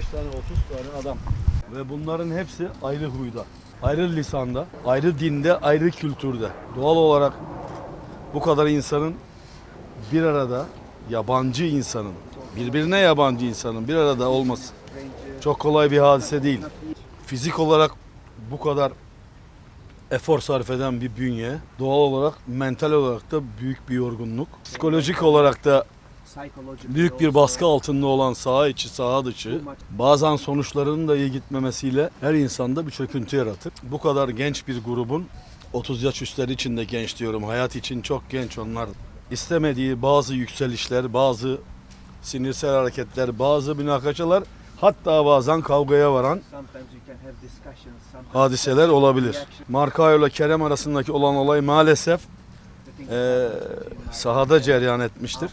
tane 30 tane adam. Ve bunların hepsi ayrı huyda, ayrı lisanda, ayrı dinde, ayrı kültürde. Doğal olarak bu kadar insanın bir arada yabancı insanın, birbirine yabancı insanın bir arada olması çok kolay bir hadise değil. Fizik olarak bu kadar efor sarf eden bir bünye, doğal olarak mental olarak da büyük bir yorgunluk. Psikolojik olarak da büyük bir baskı altında olan saha içi, saha dışı, bazen sonuçlarının da iyi gitmemesiyle her insanda bir çöküntü yaratır. Bu kadar genç bir grubun 30 yaş üstleri için de genç diyorum. Hayat için çok genç onlar. İstemediği bazı yükselişler, bazı sinirsel hareketler, bazı münakaşalar hatta bazen kavgaya varan hadiseler olabilir. Markayo ile Kerem arasındaki olan olay maalesef eee, sahada cereyan etmiştir.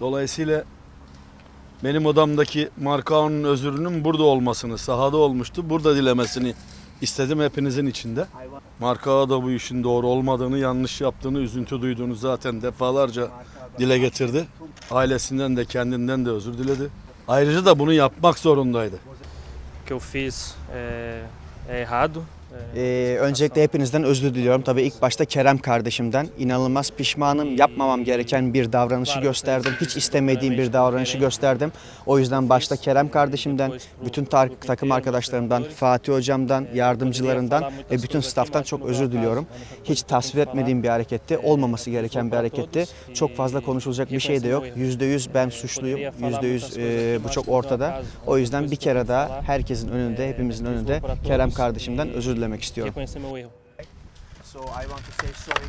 Dolayısıyla benim odamdaki Markao'nun özürünün burada olmasını, sahada olmuştu. Burada dilemesini istedim hepinizin içinde. Markao da bu işin doğru olmadığını, yanlış yaptığını, üzüntü duyduğunu zaten defalarca dile getirdi. Ailesinden de kendinden de özür diledi. Ayrıca da bunu yapmak zorundaydı. que eu fiz é, é errado. Ee, öncelikle hepinizden özür diliyorum. Tabii ilk başta Kerem kardeşimden. inanılmaz pişmanım. Yapmamam gereken bir davranışı gösterdim. Hiç istemediğim bir davranışı gösterdim. O yüzden başta Kerem kardeşimden, bütün takım arkadaşlarımdan, Fatih hocamdan, yardımcılarından ve bütün stafftan çok özür diliyorum. Hiç tasvir etmediğim bir hareketti. Olmaması gereken bir hareketti. Çok fazla konuşulacak bir şey de yok. Yüzde yüz ben suçluyum. Yüzde yüz e, bu çok ortada. O yüzden bir kere daha herkesin önünde, hepimizin önünde Kerem kardeşimden özür dilemek istiyorum. reconhecer meu erro. So I want to say sorry